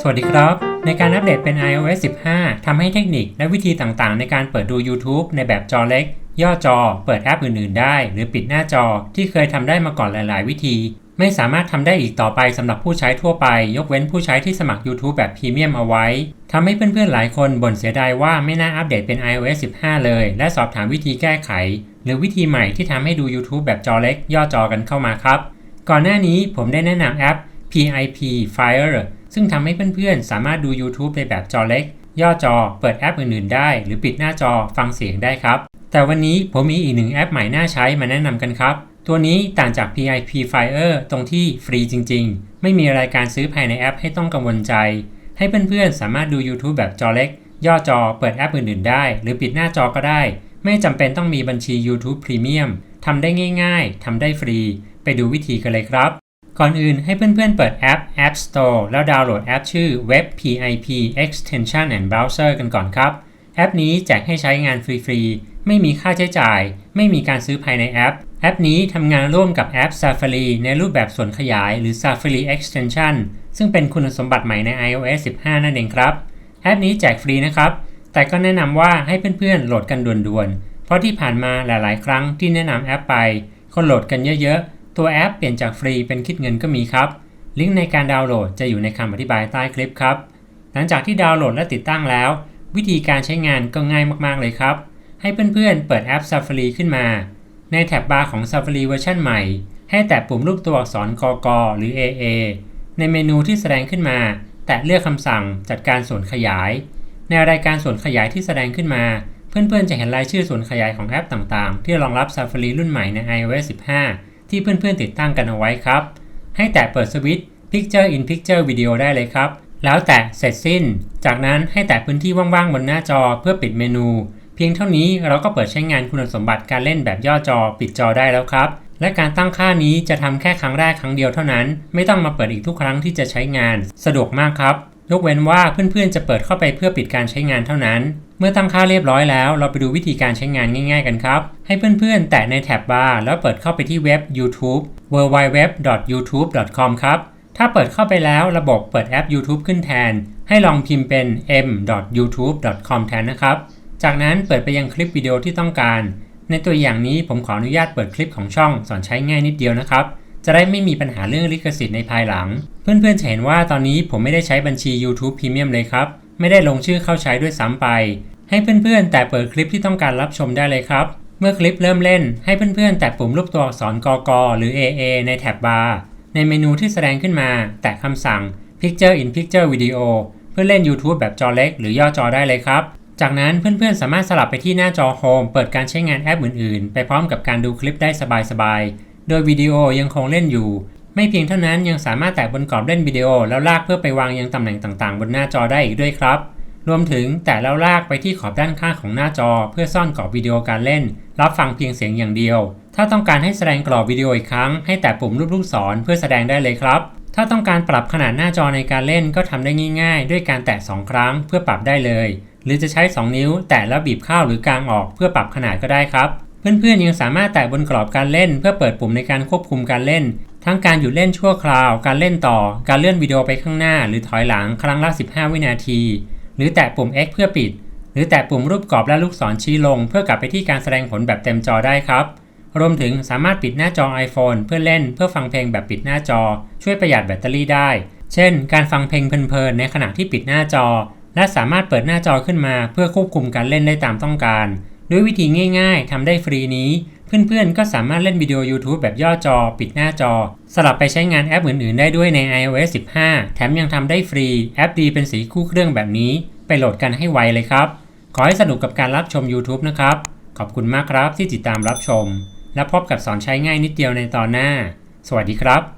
สวัสดีครับ ในการอัปเดตเป็น iOS 15 ทำให้เทคนิคและวิธีต่างๆ ในการเปิดดู YouTube ในแบบจอเล็ก ย่อจอ เปิดแอปอื่นๆ ได้ หรือปิดหน้าจอที่เคยทำได้มาก่อนหลาย ๆ วิธี ไม่สามารถทำได้อีกต่อไปสำหรับผู้ใช้ทั่วไป ยกเว้นผู้ใช้ที่สมัคร YouTube แบบพรีเมียมเอาไว้ทำให้เพื่อนๆ หลายคนบ่นเสียดายว่าไม่น่าอัปเดตเป็น iOS 15 เลย และสอบถามวิธีแก้ไข หรือวิธีใหม่ที่ทำให้ดู YouTube แบบจอเล็ก ย่อจอกันเข้ามาครับ ก่อนหน้านี้ผมได้แนะนำแอป PIP Fire ซึ่งทำให้เพื่อนๆ สามารถดู YouTube ในแบบจอเล็ก ย่อจอ เปิดแอปอื่นๆ ได้ หรือปิดหน้าจอฟังเสียงได้ครับ แต่วันนี้ผมมีอีกหนึ่งแอปใหม่น่าใช้มาแนะนำกันครับ ตัวนี้ต่างจาก PIP Fire ตรงที่ฟรีจริงๆ ไม่มีรายการซื้อภายในแอปให้ต้องกังวลใจ ให้เพื่อนๆ สามารถดู YouTube แบบจอเล็ก ย่อจอ เปิดแอปอื่นๆ ได้ หรือปิดหน้าจอก็ได้ ไม่จำเป็นต้องมีบัญชี YouTube Premium ทำได้ง่าย ๆทำได้ฟรี ไปดูวิธีกันเลยครับ ก่อนอื่นให้เพื่อนๆเปิดแอป App Store แล้วดาวน์โหลดแอปชื่อ Web PIP Extension and Browser กันก่อนครับ แอปนี้แจกให้ใช้งานฟรีๆ ไม่มีค่าใช้จ่าย ไม่มีการซื้อภายในแอป แอปนี้ทำงานร่วมกับแอป Safari ในรูปแบบส่วนขยายหรือ Safari Extension ซึ่งเป็นคุณสมบัติใหม่ใน iOS 15 นั่นเองครับ แอปนี้แจกฟรีนะครับ แต่ก็แนะนำว่าให้เพื่อนๆ โหลดกันด่วนๆ เพราะที่ผ่านมาหลายๆ ครั้งที่แนะนำแอปไปคนโหลดกันเยอะๆ ตัวแอปเปลี่ยนจากฟรีเป็นคิดเงินก็มีครับ ลิงก์ในการดาวน์โหลดจะอยู่ในคำอธิบายใต้คลิปครับ หลังจากที่ดาวน์โหลดและติดตั้งแล้ว วิธีการใช้งานก็ง่ายมากๆเลยครับ ให้เพื่อนๆ เปิดแอป Safari ขึ้นมา ในแท็บบาร์ของ Safari เวอร์ชันใหม่ ให้แตะปุ่มรูปตัวอักษรกกหรือ AA ในเมนูที่แสดงขึ้นมา แตะเลือกคำสั่งจัดการส่วนขยาย ในรายการส่วนขยายที่แสดงขึ้นมาเพื่อนๆ จะเห็นรายชื่อส่วนขยายของแอปต่างๆ ที่รองรับ Safari รุ่นใหม่ใน iOS 15 ที่เพื่อนๆติดตั้งกันเอาไว้ครับ ให้แตะเปิดสวิตช์ Picture in Picture Video ได้เลยครับ แล้วแตะเสร็จสิ้น จากนั้นให้แตะพื้นที่ว่างๆบนหน้าจอเพื่อปิดเมนู เพียงเท่านี้เราก็เปิดใช้งานคุณสมบัติการเล่นแบบย่อจอปิดจอได้แล้วครับ และการตั้งค่านี้จะทำแค่ครั้งแรกครั้งเดียวเท่านั้น ไม่ต้องมาเปิดอีกทุกครั้งที่จะใช้งาน สะดวกมากครับ ยกเว้นว่าเพื่อนๆจะเปิดเข้าไปเพื่อปิดการใช้งานเท่านั้น เมื่อตั้งค่าเรียบร้อยแล้วเราไปดูวิธีการใช้งานง่าย ๆ กันครับ ให้เพื่อนๆ แตะในแท็บบาร์แล้วเปิดเข้าไปที่เว็บ YouTube www.youtube.com ครับ ถ้าเปิดเข้าไปแล้วระบบเปิดแอป YouTube ขึ้นแทน ให้ลองพิมพ์เป็น m.youtube.com แทนนะครับ จากนั้นเปิดไปยังคลิปวิดีโอที่ต้องการ ในตัวอย่างนี้ผมขออนุญาตเปิดคลิปของช่องสอนใช้ง่ายนิดเดียวนะครับจะได้ไม่มีปัญหาเรื่องลิขสิทธิ์ในภายหลัง เพื่อนๆจะเห็นว่าตอนนี้ผมไม่ได้ใช้บัญชี YouTube Premium เลยครับ ไม่ได้ลงชื่อเข้าใช้ด้วยซ้ำไป ให้เพื่อนๆ แต่เปิดคลิปที่ต้องการรับชมได้เลยครับ เมื่อคลิปเริ่มเล่น ให้เพื่อนๆ แตะปุ่มรูปตัวอักษรกกหรือ AA ในแท็บบาร์ในเมนูที่แสดงขึ้นมา แตะคำสั่ง Picture in Picture Video เพื่อเล่น YouTube แบบจอเล็กหรือย่อจอได้เลยครับ จากนั้นเพื่อนๆ สามารถสลับไปที่หน้าจอโฮมเปิดการใช้งานแอปอื่นๆ ไปพร้อมกับการดูคลิปได้สบายๆ โดยวิดีโอยังคงเล่นอยู่ ไม่เพียงเท่านั้นยังสามารถแตะบนกรอบเล่นวิดีโอ แล้วลากเพื่อไปวางยังตำแหน่งต่างๆ บนหน้าจอได้อีกด้วยครับ รวมถึงแตะแล้วลากไปที่ขอบด้านข้างของหน้าจอ เพื่อซ่อนกรอบวิดีโอการเล่น รับฟังเพียงเสียงอย่างเดียว ถ้าต้องการให้แสดงกรอบวิดีโออีกครั้งให้แตะปุ่มรูปลูกศรเพื่อแสดงได้เลยครับ ถ้าต้องการปรับขนาดหน้าจอในการเล่นก็ทำได้ง่ายๆ ด้วยการแตะ 2 ครั้งเพื่อปรับได้เลย หรือจะใช้ 2 นิ้ว แตะแล้วบีบเข้าหรือกางออกเพื่อปรับขนาดก็ได้ครับเพื่อนๆยังสามารถแตะบนกรอบการเล่น เพื่อเปิดปุ่มในการควบคุมการเล่นทั้งการหยุดเล่นชั่วคราว การเล่นต่อ การเลื่อนวิดีโอไปข้างหน้า หรือถอยหลังครั้งละ 15 วินาที หรือแตะปุ่ม X เพื่อปิด หรือแตะปุ่มรูปกรอบและลูกศรชี้ลง เพื่อกลับไปที่การแสดงผลแบบเต็มจอได้ครับ รวมถึงสามารถปิดหน้าจอ iPhone เพื่อเล่นเพื่อฟังเพลงแบบปิดหน้าจอ ช่วยประหยัดแบตเตอรี่ได้ เช่น การฟังเพลงเพลินๆในขณะที่ปิดหน้าจอ และสามารถเปิดหน้าจอขึ้นมา เพื่อควบคุมการเล่นได้ตามต้องการ ด้วยวิธีง่าย ๆทำได้ฟรีนี้ เพื่อนๆ ก็สามารถเล่นวิดีโอ YouTube แบบย่อจอ ปิดหน้าจอ สลับไปใช้งานแอปอื่นๆ ได้ด้วยใน iOS 15 แถมยังทำได้ฟรี แอปดีเป็นสีคู่เครื่องแบบนี้ ไปโหลดกันให้ไวเลยครับ ขอให้สนุกกับการรับชม YouTube นะครับ ขอบคุณมากครับที่ติดตามรับชม และพบกับสอนใช้ง่ายนิดเดียวในตอนหน้า สวัสดีครับ